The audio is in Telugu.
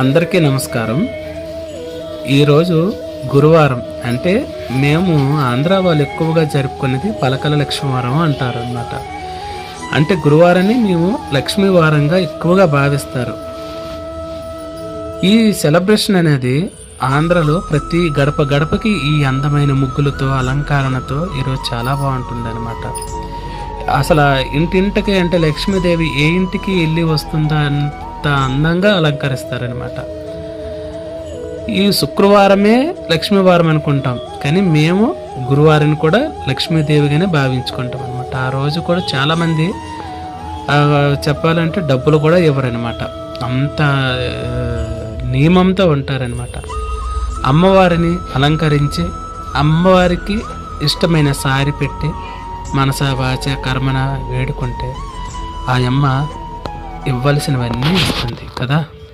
అందరికీ నమస్కారం. ఈరోజు గురువారం అంటే మేము ఆంధ్ర వాళ్ళు ఎక్కువగా జరుపుకునేది పలకల లక్ష్మీవారం అంటారు అన్నమాట అంటే గురువారాన్ని మేము లక్ష్మీవారంగా ఎక్కువగా భావిస్తారు. ఈ సెలబ్రేషన్ అనేది ఆంధ్రలో ప్రతి గడప గడపకి ఈ అందమైన ముగ్గులతో అలంకరణతో ఈరోజు చాలా బాగుంటుంది అనమాట అసలు ఇంటింటికి అంటే లక్ష్మీదేవి ఏ ఇంటికి వెళ్ళి వస్తుందా అంత అందంగా అలంకరిస్తారనమాట ఈ శుక్రవారమే లక్ష్మీవారం అనుకుంటాం కానీ మేము గురువారిని కూడా లక్ష్మీదేవిగానే భావించుకుంటాం అనమాట ఆ రోజు కూడా చాలామంది చెప్పాలంటే డబ్బులు కూడా ఇవ్వరనమాట అంత నియమంతో ఉంటారనమాట అమ్మవారిని అలంకరించి అమ్మవారికి ఇష్టమైన సారి పెట్టి మనస వాచ కర్మన వేడుకుంటే ఆ అమ్మ ఇవ్వాల్సినవన్నీ ఇస్తుంది కదా?